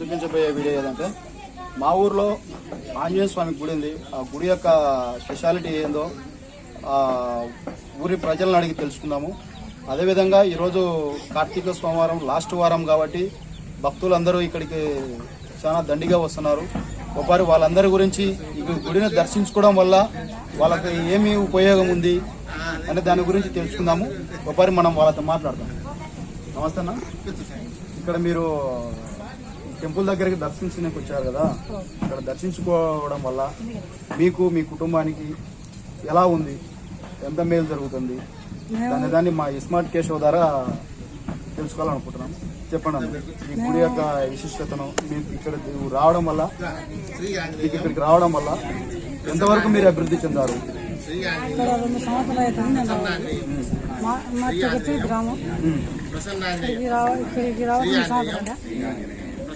చూపించబోయే వీడియో ఏదంటే మా ఊర్లో ఆంజనేయ స్వామి గుడి ఉంది. ఆ గుడి యొక్క స్పెషాలిటీ ఏందో ఊరి ప్రజలను అడిగి తెలుసుకుందాము. అదేవిధంగా ఈరోజు కార్తీక సోమవారం లాస్ట్ వారం కాబట్టి భక్తులందరూ ఇక్కడికి చాలా దండిగా వస్తున్నారు. ఒకసారి వాళ్ళందరి గురించి ఈ గుడిని దర్శించుకోవడం వల్ల వాళ్ళకి ఏమి ఉపయోగం ఉంది అనే దాని గురించి తెలుసుకుందాము. ఒకసారి మనం వాళ్ళతో మాట్లాడదాం. నమస్తే అన్న. ఇక్కడ మీరు టెంపుల్ దగ్గరికి దర్శించడానికి వచ్చారు కదా? ఇక్కడ దర్శించుకోవడం వల్ల మీకు మీ కుటుంబానికి ఎలా ఉంది? ఎంత మేలు జరుగుతుంది? దాని దాన్ని మా స్మార్ట్ కేశవ్ ద్వారా తెలుసుకోవాలనుకుంటున్నాం. చెప్పండి ఈ గుడి యొక్క విశిష్టతను మీకు ఇక్కడ రావడం వల్ల మీకు ఇక్కడికి రావడం వల్ల ఎంతవరకు మీరు అభివృద్ధి చెందారు? ఇక్కడ రెండు సంవత్సరాలు అవుతుంది మా మా గ్రామం. ఇక్కడికి రావ ఇక్కడికి రావడం సంవత్సరాలు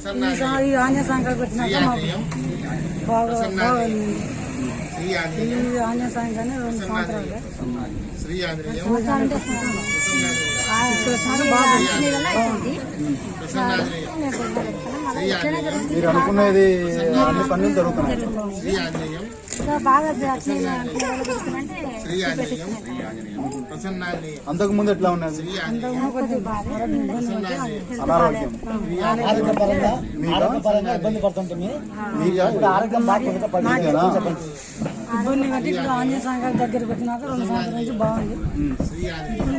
ఈ సం- ఈ ఆంజనేయ వచ్చినాక మాకు బాగా బాగుంది ఈ ఆంజనేయ సంఘాన్ని రెండు సంవత్సరాలు. మీరు అనుకునేది అన్ని పనులు జరుగుతున్నాయి. బాగా అంతకు ముందు ఎట్లా ఉన్నది అనారోగ్యం మీకా? మీకేనా? ఇబ్బంది బట్టి ఇప్పుడు ఆంజనేయ సంఘాల దగ్గరికి వచ్చినాక రెండు సంవత్సరాల నుంచి బాగుంది ఉమ్. ఇప్పుడు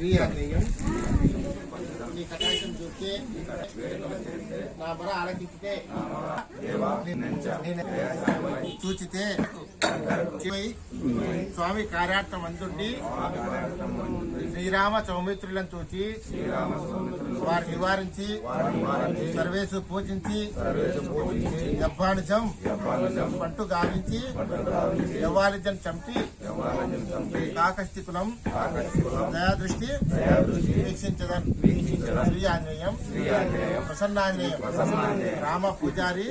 నీ కటాక్షం చూస్తే నా ఆలకించితే చూచితే స్వామి కార్యార్థం అందుండి శ్రీరామ సౌమిత్రులను చూచి వారు నివారించి సర్వేసు పూజించి యవ్వానిజం పంటు గావించి యవ్వానిజం చంపి కాకస్తి కులం దయాదృష్టి వీక్షించదన్. శ్రీ ఆంజనేయం ప్రసన్నాంజనేయం. రామ పూజారి.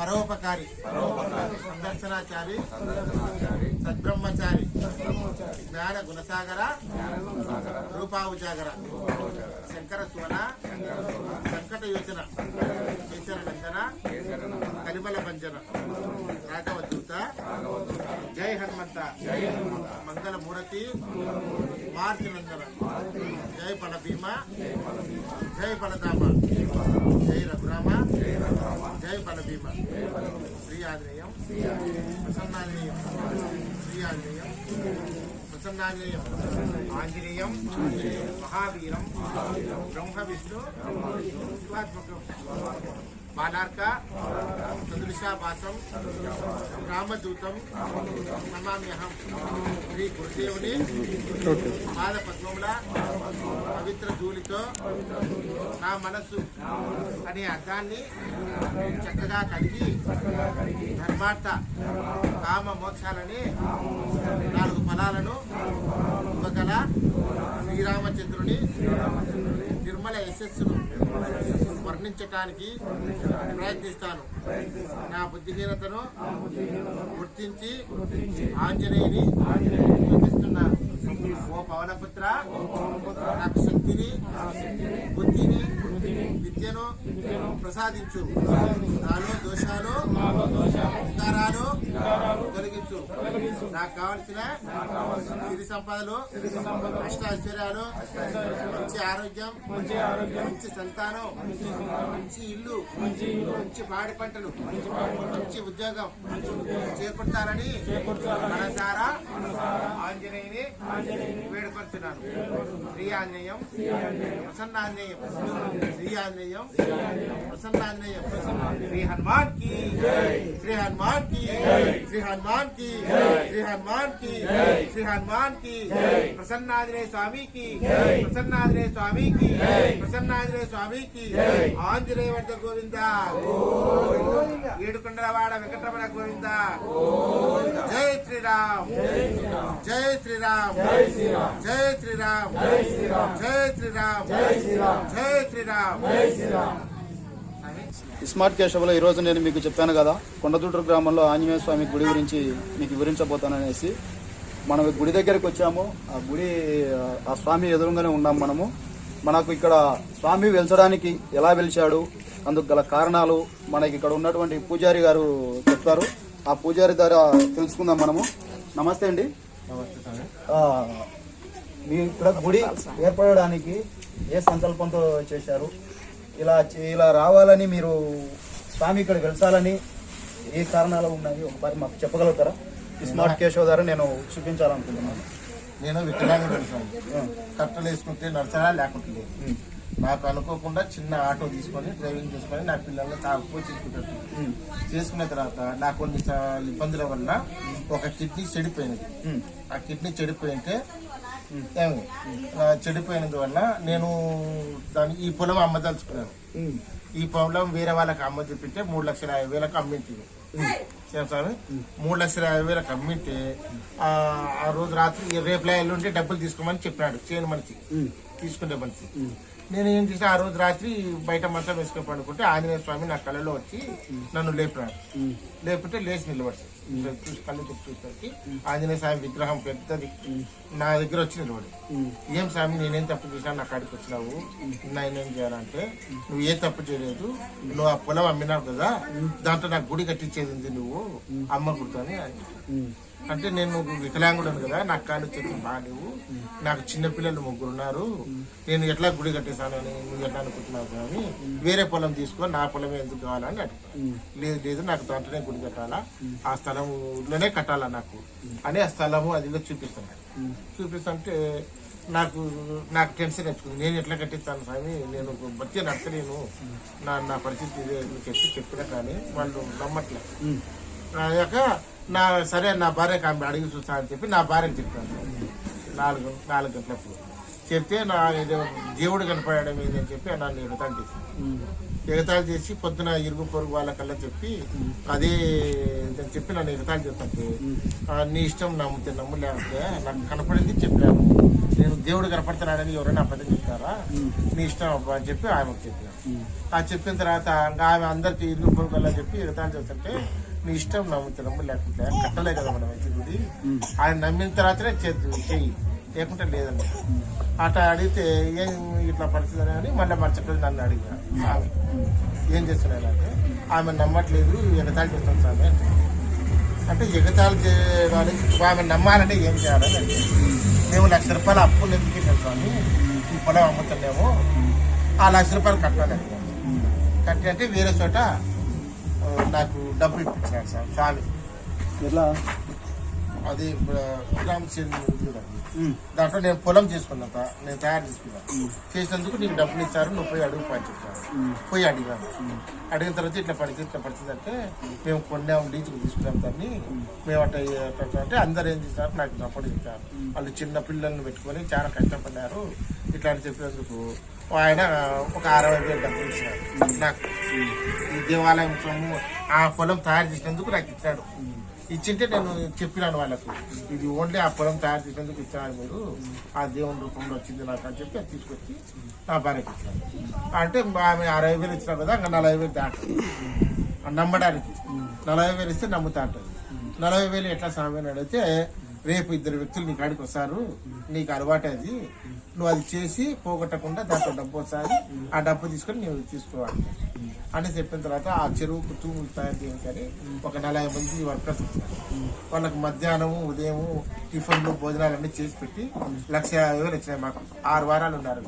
పరోపకారి. సందర్శనాచారి. సద్బ్రహ్మచారి. జ్ఞాన గుణసాగర రూపావుజాగర. శంకర సువన సంకట యోచన కేసర నందన కలిమల భంజన రాఘవ దూత జై హనుమంత మంగళ మూరతి. మార్తి నందన జై పల భీమ జై పలధామ జై రఘురామ. జై పల భీమ శ్రీ ప్రసన్నాంజనేయం. శ్రీ ప్రసన్నాంజనేయం. ఆంజనేయం. మహావీరం. బ్రహ్మ విష్ణు శివాత్మకం. బాలార్క సదృశాభాసం రామదూతం నమామ్యహం శ్రీ గురుదేవుని పాద పద్మముల పవిత్ర ధూళితో నా మనస్సు అనే అర్థాన్ని చక్కగా కలిగి ధర్మార్థ కామ మోక్షాలని నాలుగు ఫలాలను ఇవ్వగల శ్రీరామచంద్రుని నిర్మల యశస్సును వర్ణించటానికి ప్రయత్నిస్తాను. నా బుద్ధిహీనతను గుర్తించి ఆంజనేయుని చూపిస్తున్నాను ఓ పవనపుత్ర నాకు శక్తిని బుద్ధిని విద్యను ప్రసాదించు. నాలో దోషాలు వికారాలు తొలగించు నాకు కావలసిన సిరి సంపదలు అష్ట ఐశ్వర్యాలు మంచి ఆరోగ్యం మంచి సంతానం మంచి ఇల్లు మంచి పాడి పంటలు మంచి ఉద్యోగం చేపడతారని మనసారా ఆంజనేయుని వేడుకొంటున్నాను శ్రీ ఆంజనేయం ప్రసన్నాంజనేయం శ్రీ ఆంజనేయం ప్రసన్నాంజనేయం శ్రీ హనుమాన్కి శ్రీ హనుమాన్కి శ్రీ హనుమాన్కి శ్రీ హనుమాన్కి శ్రీ హనుమాన్కి ప్రసన్నాంజనేయ స్వామికి ప్రసన్నాంజనేయ స్వామికి ప్రసన్నాంజనేయ స్వామికి ఆంజనేయ వర్ధ గోవింద. ఏడుకొండలవాడ వెంకటరమణ గోవింద. జై శ్రీరామ్. జై శ్రీరామ్. జై శ్రీరామ్. జై శ్రీరామ్. జై శ్రీరామ్. స్వామి స్మార్ట్ కేశవలో ఈరోజు నేను మీకు చెప్పాను కదా కొండదుడ్రు గ్రామంలో ఆంజనేయ స్వామి గుడి గురించి మీకు వివరించబోతాననేసి. మనం గుడి దగ్గరికి వచ్చాము. ఆ గుడి ఆ స్వామి ఎదురుగానే ఉన్నాం మనము. మనకు ఇక్కడ స్వామి వెలిచడానికి ఎలా వెలిచాడు అందుకు గల కారణాలు మనకి ఇక్కడ ఉన్నటువంటి పూజారి గారు చెప్తారు ఆ పూజారి ద్వారా తెలుసుకుందాం మనము. నమస్తే అండి. నమస్తే స్వామి ఆ, మీ ఇక్కడ గుడి ఏర్పడడానికి ఏ సంకల్పంతో చేశారు? ఇలా ఇలా రావాలని మీరు స్వామి ఇక్కడ వెళ్తాలని ఏ కారణాలు ఉన్నాయి? ఒకసారి మాకు చెప్పగలుగుతారా? ఈ స్మార్ట్ కేశవ్ ద్వారా నేను చూపించాలనుకుంటున్నాను. నేను వికలాంగుడు స్వామి కట్టలు వేసుకుంటే నడచడా లేకుంటే నాకు అనుకోకుండా చిన్న ఆటో తీసుకొని డ్రైవింగ్ చేసుకొని నా పిల్లల్ని తాగుపోయి చేసుకుంటాను చేసుకున్న తర్వాత నాకు కొన్ని ఇబ్బందుల వల్ల ఒక కిడ్నీ చెడిపోయినది. ఆ కిడ్నీ చెడిపోయింటే ఏమి. ఆ చెడిపోయినందు వల్ల నేను దాన్ని ఈ పొలం అమ్మదలుచుకున్నాను ఈ పొలం వేరే వాళ్ళకి అమ్మ చెప్పింటే మూడు లక్షల యాభై వేలకు అమ్మించింది స్వామి? మూడు లక్షల యాభై వేలకు అమ్మింటే ఆ రోజు రాత్రి రేపు ఎల్లుండి డబ్బులు తీసుకోమని చెప్పినాడు. చేయని మనిషి. ఉమ్, తీసుకునే మనిషి. నేను ఏం చేసిన ఆ రోజు రాత్రి బయట మంచం వేసుకొని పడుకుంటే ఆంజనేయ స్వామి నా కళ్ళలో వచ్చి నన్ను లేపినాడు. లేపితే లేచి నిలబడి చూసి కళ్ళు తెప్పి చూసేసరికి ఆంజనేయ స్వామి విగ్రహం పెద్దది. నా దగ్గర వచ్చి నిలబడి ఏం స్వామి నేనేం తప్పు చేసినా నా కాడికి వచ్చినావు. నేనేం చేయాలంటే నువ్వు ఏ తప్పు చేయలేదు. నువ్వు ఆ పొలం అమ్మినావు కదా దాంట్లో నాకు గుడి కట్టించేది ఉంది నువ్వు? అమ్మ గుడితో అని అంటే నేను వికలాంగుడను కదా నాకు కాళ్ళు చేతులు బాగాలేవు. నాకు చిన్నపిల్లలు ముగ్గురు ఉన్నారు. నేను ఎట్లా గుడి కట్టేశాను అని నువ్వు ఎట్లా అనుకుంటున్నావు స్వామి? వేరే పొలం తీసుకో నా పొలమే ఎందుకు కావాలని అడిగాను. లేదు లేదు నాకు దాంట్లోనే గుడి కట్టాలా? ఆ స్థలంలోనే కట్టాలా నాకు? అని ఆ స్థలము అది ఇలా చూపిస్తున్నాడు చూపిస్తుంటే నాకు నాకు టెన్షన్ తెచ్చుకుంది నేను ఎట్లా కట్టిస్తాను స్వామి? నేను బతికే నడచలేను నా నా పరిస్థితి ఇదే చెప్పి చెప్పినా కానీ వాళ్ళు నమ్మట్లేదు ఉమ్, అయ్యాక నా సరే నా భార్యకి ఆమె అడిగి చూస్తా అని చెప్పి నా భార్యకి చెప్పాను. నాలుగు నాలుగు గంటలప్పుడు. చెప్తే నా ఏదో దేవుడు కనపడడం అని చెప్పి నన్ను ఎగతాళి చేసి. ఎగతాలు చేసి పొద్దున ఇరుగు పొరుగు వాళ్ళకల్లా చెప్పి అదే ఇదని చెప్పి నన్ను ఎగతాలు చేస్తుంటే నీ ఇష్టం నమ్మితే నమ్ము లేకపోతే నాకు కనపడింది చెప్పాను నేను దేవుడు కనపడుతున్నాడని ఎవరైనా అబద్ధం చెప్తారా? నీ ఇష్టం అబ్బా అని చెప్పి ఆమెకు చెప్పాను. ఆ చెప్పిన తర్వాత ఆమె అందరికి ఇరుగు పొరుగు చెప్పి ఎగతాలు చేస్తుంటే నీ ఇష్టం నమ్ముతాము నమ్ము లేకుంటే కట్టలే కదా మనం అయితే గుడి. ఆయన నమ్మిన తర్వాతనే చేద్దు చెయ్యి. లేకుంటే లేదండి. అట్లా అడిగితే ఏం ఇట్లా పరిస్థితి అని మళ్ళీ మర్చిపోయి నన్ను అడిగా స్వామి ఏం చేస్తున్నానంటే ఆమె నమ్మట్లేదు ఎగతాళి చేస్తాం స్వామి అంటే. అంటే ఎగతాళి చేయడానికి ఆమె నమ్మాలంటే ఏం చేయాలని మేము లక్ష రూపాయలు అప్పు ఎందుకు ఇచ్చాం స్వామి ఈ పొలం అమ్ముతున్నాము. ఆ లక్ష రూపాయలు కట్టాలి అడిగాను. కట్టి అంటే వేరే చోట నాకు డబ్బులు ఇప్పించాడు సార్ స్వామి ఎట్లా? అది. ఉమ్, దాంట్లో నేను పొలం చేసుకున్నా తా- నేను తయారు చేసుకున్నాను చేసినందుకు నీకు డబ్బులు ఇస్తారు నువ్వు పోయి అడుగు పని చెప్తాను పోయి అడిగాను. అడిగిన తర్వాత ఇట్లా పరిస్థితి ఇట్లా పరిస్థితి అంటే మేము కొన్నాం లీజుకు తీసుకున్నాం దాన్ని మేము అట్లా అంటే అందరు ఏం చేస్తారు నాకు సపోర్ట్ చేశారు వాళ్ళు చిన్న పిల్లల్ని పెట్టుకొని చాలా కష్టపడ్డారు. ఇట్లా అని ఆయన ఒక అరవై వేలు డబ్బులు ఇచ్చినాడు. నాకు ఈ దేవాలయం సొమ్ము ఆ పొలం తయారు చేసినందుకు నాకు ఇచ్చాడు. ఇచ్చింటే నేను చెప్పినాను వాళ్ళకు ఇది ఓన్లీ ఆ పొలం తయారు చేసేందుకు ఇచ్చాను మీరు ఆ దేవుని రూపంలో వచ్చింది నాకు అని చెప్పి అది తీసుకొచ్చి నా భార్యకి ఇచ్చాను అంటే ఆమె అరవై వేలు ఇచ్చినారు కదా ఇంకా నలభై వేలు దాటదు. నమ్మడానికి. నలభై వేలు ఇస్తే నమ్ముతా అంటది నలభై వేలు ఎట్లా స్వామి అని అడిగితే రేపు ఇద్దరు వ్యక్తులు నీ కాడికి వస్తారు. నీకు అలవాటు అది. నువ్వు అది చేసి పోగొట్టకుండా దాంట్లో డబ్బు వస్తుంది. ఆ డబ్బు తీసుకొని నువ్వు తీసుకోవాలి. అని చెప్పిన తర్వాత ఆ చెరువుకు తూములు తయారు చేయడానికి ఒక నలభై మంది వర్కర్స్ వచ్చారు వాళ్ళకి మధ్యాహ్నం ఉదయము టిఫిన్లు భోజనాలు అన్ని చేసి పెట్టి లక్ష యాభై వేలు వచ్చినాయి మాకు. ఆరు వారాలు ఉన్నారు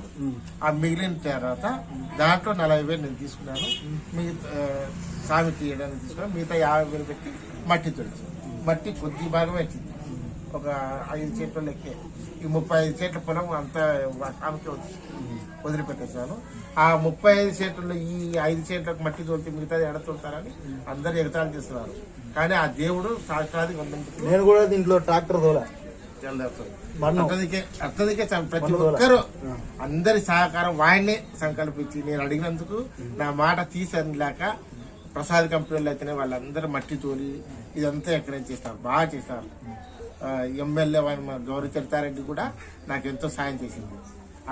ఆ మిగిలిన తర్వాత దాంట్లో నలభై వేలు నేను తీసుకున్నాను. మిగతా సామి తీయడానికి తీసుకున్నాను. మిగతా యాభై వేలు పెట్టి మట్టి తొలిచి మట్టి కొద్ది భాగమే వచ్చింది ఒక ఐదు చెట్ల లెక్కే. ఈ ముప్పై ఐదు చెట్ల పొలం అంతా ఆమెకే వదిలిపెట్టేశాను. ఆ ముప్పై ఐదు చెట్లలో ఈ ఐదు చెట్లకు మట్టి తోలితే మిగతాది ఎడ తోలుతారని అందరు ఎగతాళి చేస్తున్నారు. కానీ ఆ దేవుడు సాక్షాది నేను కూడా దీంట్లో ట్రాక్టర్ తోలా. అతనికే అతనికే ప్రతి ఒక్కరు అందరి సహకారం వాడినే సంకల్పించి నేను అడిగినందుకు నా మాట తీసనిలేక ప్రసాద్ కంపెనీలు అయితేనే వాళ్ళందరూ మట్టి తోలి ఇదంతా ఎక్కడైనా చేస్తారు. బాగా చేస్తారు. ఎమ్మెల్యే వారి గౌరీ చరితారెడ్డి కూడా నాకు ఎంతో సాయం చేసింది.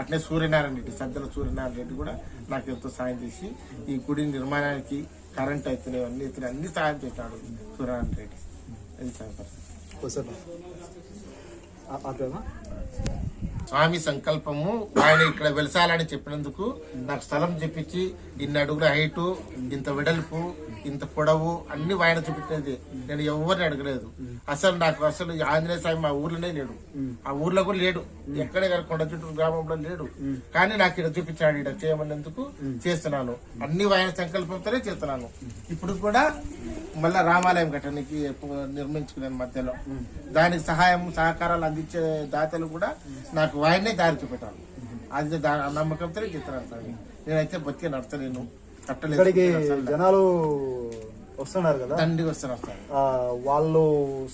అట్లే సూర్యనారాయణ రెడ్డి సజ్జల సూర్యనారాయణ రెడ్డి కూడా నాకు ఎంతో సాయం చేసి ఈ గుడి నిర్మాణానికి కరెంట్ అవుతున్నాయి అన్ని అవుతున్నాయి అన్ని సాయం చేశాడు సూర్యనారాయణ రెడ్డి. అది సాయం స్వామి సంకల్పము. ఆయన ఇక్కడ వెలసాలని చెప్పినందుకు నాకు స్థలం చెప్పించి ఇన్ని అడుగుల హైటు ఇంత వెడల్పు ఇంత పొడవు అన్ని ఆయన చూపించేది. నేను ఎవరిని అడగలేదు. అసలు నాకు అసలు ఆంజనేయ స్వామి మా ఊర్లోనే లేడు. ఆ ఊర్లో కూడా లేడు. ఎక్కడే కానీ కొండ చుట్టూ గ్రామంలో లేడు. కానీ నాకు ఇక్కడ చూపించాడు ఇక్కడ చేయమన్నందుకు చేస్తున్నాను. అన్ని ఆయన సంకల్పంతోనే చేస్తున్నాను. ఇప్పుడు కూడా మళ్ళా రామాలయం కట్టడానికి నిర్మించుకున్నాను మధ్యలో. దానికి సహాయం సహకారాలు అందించే దాతలు కూడా నాకు ఆయనే దారి చూపెట్టాను అది చెప్తున్నాను స్వామి నేనైతే బతికే నడతలేను కట్టలేదు. జనాలు వస్తున్నారు కదా? తండ్రి వస్తున్నారు ఆ, వాళ్ళు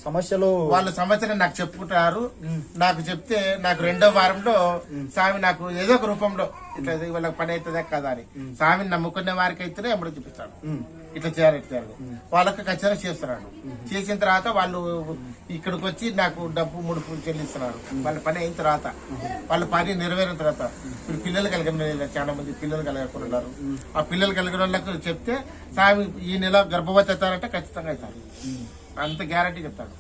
సమస్యలు వాళ్ళ సమస్యలు నాకు చెప్పుకుంటారు. నాకు చెప్తే నాకు రెండో వారంలో స్వామి నాకు ఏదో ఒక రూపంలో ఇట్లా వాళ్ళకి పని అవుతుందా కదా అని స్వామిని నమ్ముకునే వారికి అయితేనే ఎప్పుడు చూపిస్తాడు ఇట్లా చేయాలి ఇట్లా వాళ్ళకి ఖచ్చితంగా చేస్తున్నాడు. చేసిన తర్వాత వాళ్ళు ఇక్కడికి వచ్చి నాకు డబ్బు ముడుపు చెల్లిస్తున్నారు. వాళ్ళ పని అయిన తర్వాత వాళ్ళ పని నెరవేరిన తర్వాత ఇప్పుడు పిల్లలు కలిగిన చాలా మంది పిల్లలు కలగకుండా ఆ పిల్లలు కలిగిన వాళ్ళకు చెప్తే స్వామి ఈ నెల గర్భవతి అవుతారంటే ఖచ్చితంగా అవుతారు. అంత గ్యారంటీ చెప్తాడు.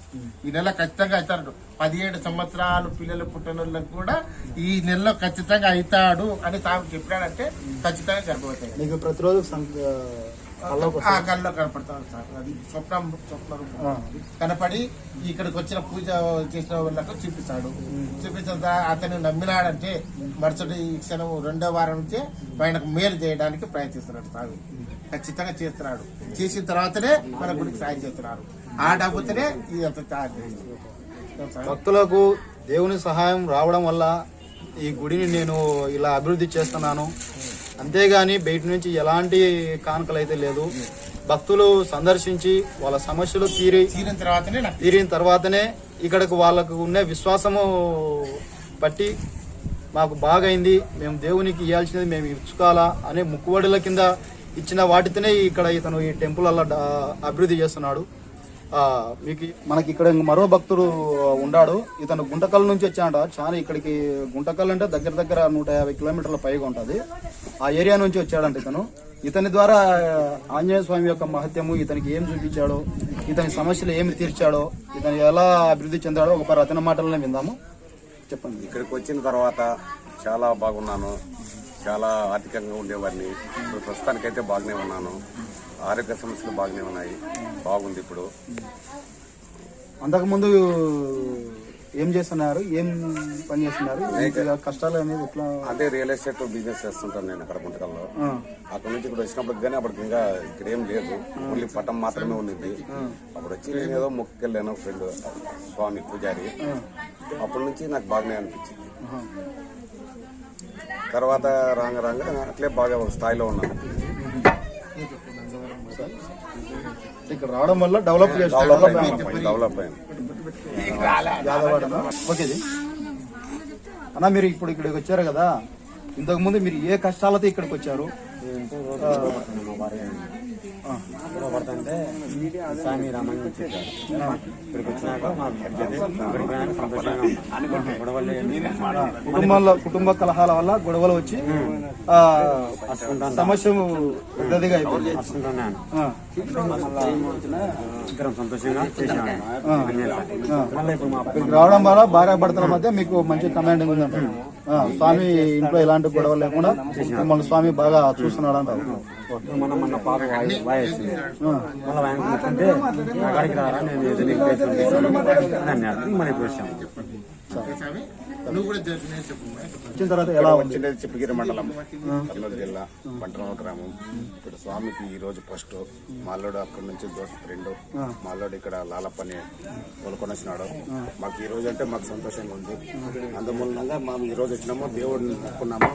ఈ నెల ఖచ్చితంగా అవుతాడు. పదిహేడు సంవత్సరాలు పిల్లలు పుట్టిన వాళ్ళకి కూడా ఈ నెలలో ఖచ్చితంగా అవుతాడు అని తాము చెప్పాడంటే ఖచ్చితంగా గర్భవతి. నీకు ప్రతిరోజు సం- ఆ, కళ్ళలో కనపడతాడు సార్. అది స్వప్నం స్వప్న రూపం కనపడి ఇక్కడికి వచ్చిన పూజ చేసిన వాళ్ళకు చూపిస్తాడు. చూపించిన తర్వాత అతను నమ్మినాడంటే మరుసటి ఈ క్షణం రెండో వారం నుంచే ఆయనకు మేలు చేయడానికి ప్రయత్నిస్తున్నాడు స్వామి ఖచ్చితంగా చేస్తున్నాడు. చేసిన తర్వాతనే మన గుడికి సాయం చేస్తున్నారు. ఆ డబ్బుతోనే ఇది అంత భక్తులకు దేవుని సహాయం రావడం వల్ల ఈ గుడిని నేను ఇలా అభివృద్ధి చేస్తున్నాను. అంతేగాని బయట నుంచి ఎలాంటి కానుకలు అయితే లేదు. భక్తులు సందర్శించి వాళ్ళ సమస్యలు తీరి తీరిన తర్వాతనే తీరిన తర్వాతనే ఇక్కడకు వాళ్ళకు ఉన్న విశ్వాసము బట్టి మాకు బాగైంది. మేము దేవునికి ఇవ్వాల్సినది మేము ఇచ్చుకోవాలా అనే ముక్కుబడుల కింద ఇచ్చిన వాటితోనే ఇక్కడ ఇతను ఈ టెంపుల్ అలా అభివృద్ధి చేస్తున్నాడు. మీకు మనకి ఇక్కడ మరో భక్తుడు ఉన్నాడు ఇతను గుంటకల్ నుంచి వచ్చాడ చాలా ఇక్కడికి గుంటకల్ అంటే దగ్గర దగ్గర నూట యాభై కిలోమీటర్ల పైగా ఉంటుంది. ఆ ఏరియా నుంచి వచ్చాడంట ఇతను. ఇతని ద్వారా ఆంజనేయ స్వామి యొక్క మహత్యము ఇతనికి ఏం చూపించాడో ఇతని సమస్యలు ఏమి తీర్చాడో ఇతను ఎలా అభివృద్ధి చెందాడో ఒక అతని మాటలనే విందాము. చెప్పండి. ఇక్కడికి వచ్చిన తర్వాత చాలా బాగున్నాను. చాలా ఆర్థికంగా ఉండేవాడిని. ఇప్పుడు ప్రస్తుతానికైతే బాగానే ఉన్నాను. ఆరోగ్య సమస్యలు బాగానే ఉన్నాయి. బాగుంది ఇప్పుడు. అంతకుముందు ఏం చేస్తున్నారు? ఏం పని చేస్తున్నారు? ఇంకా కష్టాలు అనేది ఎట్లా? అదే రియల్ ఎస్టేట్ బిజినెస్ చేస్తుంటాను నేను అక్కడ గుంటకల్లో. అక్కడ నుంచి ఇక్కడ వచ్చినప్పుడు కానీ అప్పటికి ఇంకా ఇక్కడ ఏం లేదు. ఓన్లీ పట్టం మాత్రమే ఉన్నది. అప్పుడు వచ్చి నేను ఏదో మొక్కుకెళ్ళాను ఫ్రెండ్ స్వామి పూజారి. అప్పటి నుంచి నాకు బాగానే అనిపించింది. తర్వాత రాంగ రాంగ అట్లే బాగా ఒక స్థాయిలో ఉన్నాను. ఇక్కడ రావడం వల్ల డెవలప్ డెవలప్ అన్న. మీరు ఇప్పుడు ఇక్కడికి వచ్చారు కదా. ఇంతకు ముందు మీరు ఏ కష్టాలతో ఇక్కడికి వచ్చారు? పడుతుంటే స్వామి రామని చెప్పారు. ఇక్కడికి వచ్చినాక పోయినాక సంతోషంగా. గొడవలు కుటుంబంలో కుటుంబ కలహాల వల్ల గొడవలు వచ్చి సమస్య పెద్దదిగా అయిపోయింది వస్తుంటున్నాను ఆ, ఇద్దరం సంతోషంగా చేసినాము మళ్ళీ ఇప్పుడు మా ఇక్కడికి రావడం వల్ల భార్య భర్తల మధ్య మీకు మంచి కమాండింగ్ ఉంది అంటారు ఆ, స్వామి ఇంట్లో ఎలాంటి గొడవలు లేకుండా మిమ్మల్ని స్వామి బాగా చూస్తున్నాడు అంటారు మనం మన పాప వాయి వాయేసింది మళ్ళీ ఆయన కూర్చుంటే అక్కడికి రారా నేను అన్నాడు మళ్ళీ ఇప్పుడు వచ్చాము? వచ్చిన తర్వాత ఎలా ఉంది? వచ్చిండేది చిప్పగిరి మండలం. కర్నూలు జిల్లా పంటరావు గ్రామం. ఇక్కడ స్వామికి ఈ రోజు ఫస్ట్. మాల్లోడు అక్కడ నుంచి దోస్త్ ఫ్రెండ్ మాల్లోడు ఇక్కడ లాలప్పని కోలుకొని వచ్చినాడు. మాకు ఈ రోజు అంటే మాకు సంతోషంగా ఉంది. అందుమూలంగా మేము ఈ రోజు వచ్చినాము దేవుడిని నమ్ముకున్నాము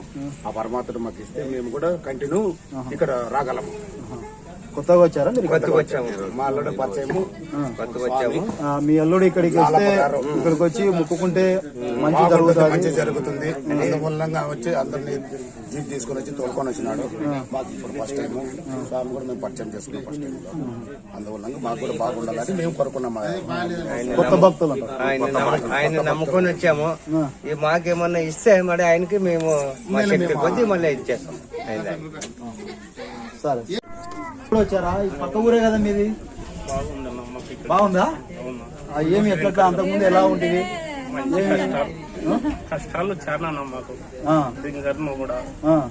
ఆ. పరమాత్ముడు మాకు ఇస్తే మేము కూడా కంటిన్యూ ఇక్కడ రాగలము. కొత్తగా వచ్చారా? మీరు కొత్తగా వచ్చాము. మా అల్లుడు పరిచయము. కొత్తగా వచ్చాము. ఆ, మీ అల్లుడు ఇక్కడికి వస్తే ఇక్కడికి వచ్చి మొక్కుకుంటే మంచి జరుగుతుంది. మంచి జరుగుతుంది. అందుమూలంగా వచ్చి అందరిని జీప్ తీసుకొని వచ్చి తోలుకొని వచ్చినాడు. మాకు ఇప్పుడు ఫస్ట్ టైం స్వామి కూడా మేము పరిచయం చేసుకున్నాం ఫస్ట్ టైం అందువల్ల మాకు కూడా బాగుండాలని మేము కోరుకున్నాం కొత్త భక్తులు అంటారు. ఆయన నమ్ము- ఆయన నమ్ముకొని వచ్చాము. ఈ మాకేమన్నా ఇస్తే మరి ఆయనకి మేము మా శక్తి కొద్ది మళ్ళీ ఇచ్చేస్తాం ఆయన సరే. ఇప్పుడు వచ్చారా? ఈ పక్క ఊరే కదా మీది? బాగుందా? ఆ, ఏమి ఎట్లా అంతకుముందు ఎలా ఉంటుంది కష్టాలు చాలా మాకు. ఆ, రింగర్ను కూడా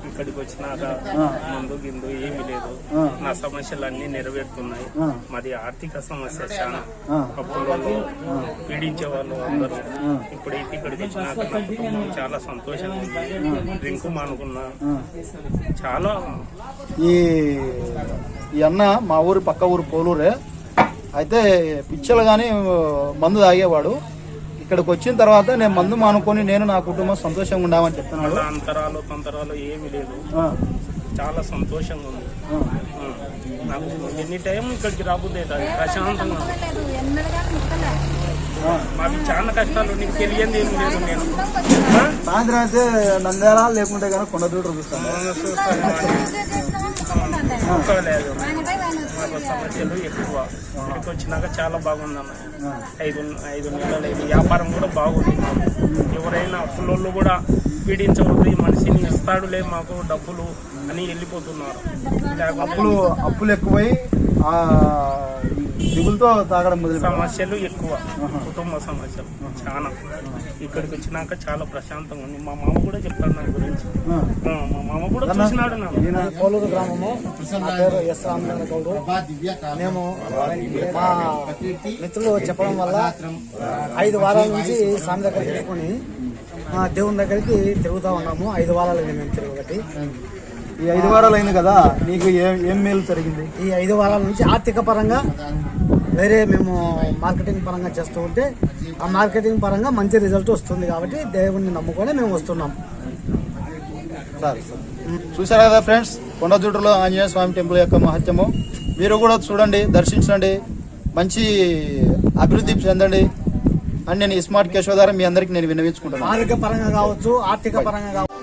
ఇక్కడికి వచ్చినాక. ముందు గిందు ఏమీ లేదు. ఆ. నా సమస్యలు అన్ని నెరవేరుతున్నాయి. మాది ఆర్థిక సమస్య చాలా. అప్పులలో పీడించే వాళ్ళు అందరూ ఇప్పుడైతే ఇక్కడికి వచ్చినాక చాలా సంతోషంగా ఉంది. డ్రింక్ మానుకున్నా. చాలా. ఈ ఈ అన్న మా ఊరు పక్క ఊరు పోలూరే. అయితే పిచ్చలు కానీ మందు తాగేవాడు. ఇక్కడికి వచ్చిన తర్వాత నేను మందు మానుకొని నేను నా కుటుంబం సంతోషంగా ఉండామని చెప్తున్నాడు. అంతరాలు తంతరాలు ఏమీ లేదు. ఆ, చాలా సంతోషంగా ఉంది. నాకు ఎన్ని టైం ఇక్కడికి రాబోతే ప్రశాంతంగా. మాకు చాలా కష్టాలు నీకు తెలియంది ఏం లేదు నేను. ఆ? సాయంత్రం అయితే నంద్యాల లేకుంటే కానీ కొండ చూస్తాను. ఒక్క లేదు సమస్యలు ఎక్కువ ఇక్కడికి వచ్చినాక చాలా బాగుందన్న. ఐదు ఐదు నెలలు వ్యాపారం కూడా బాగుంది. ఎవరైనా అప్పులోళ్ళు కూడా పీడించవద్దు ఈ మనిషిని ఇస్తాడులే మాకు డబ్బులు అని వెళ్ళిపోతున్నారు. అప్పులు అప్పులు ఎక్కువై ఆ దిగులతో తాగడం సమస్యలు ఎక్కువ కుటుంబ సమస్యలు చాలా. ఇక్కడికి వచ్చినాక చాలా ప్రశాంతంగా ఉంది. మా మామ కూడా చెప్తాడు నా గురించి. మా మామ కూడా చూసినాడు కోలూరు గ్రామము. పేరు ఎస్ రామచంద్ర గౌడు. మేము మా మిత్రులు చెప్పడం వల్ల ఐదు వారాల నుంచి స్వామి దగ్గరికి తీసుకొని దేవుని దగ్గరికి తిరుగుతా ఉన్నాము. ఐదు వారాలు మేము తిరగబట్టి ఈ ఐదు వారాలు అయింది కదా నీకు ఏం ఏం మేలు జరిగింది? ఈ ఐదు వారాల నుంచి ఆర్థిక పరంగా వేరే మేము మార్కెటింగ్ పరంగా చేస్తూ ఉంటే ఆ మార్కెటింగ్ పరంగా మంచి రిజల్ట్ వస్తుంది కాబట్టి దేవుణ్ణి నమ్ముకొని మేము వస్తున్నాం. సరే చూసారు కదా ఫ్రెండ్స్ కొండజుట్టులో ఆంజనేయ స్వామి టెంపుల్ యొక్క మహత్యము. మీరు కూడా చూడండి దర్శించండి మంచి అభివృద్ధి చెందండి. అని నేను ఈ స్మార్ట్ కేశవ ద్వారా మీ అందరికి నేను విన్నవించుకుంటున్నాను. ఆరోగ్య పరంగా కావచ్చు ఆర్థిక పరంగా కావచ్చు.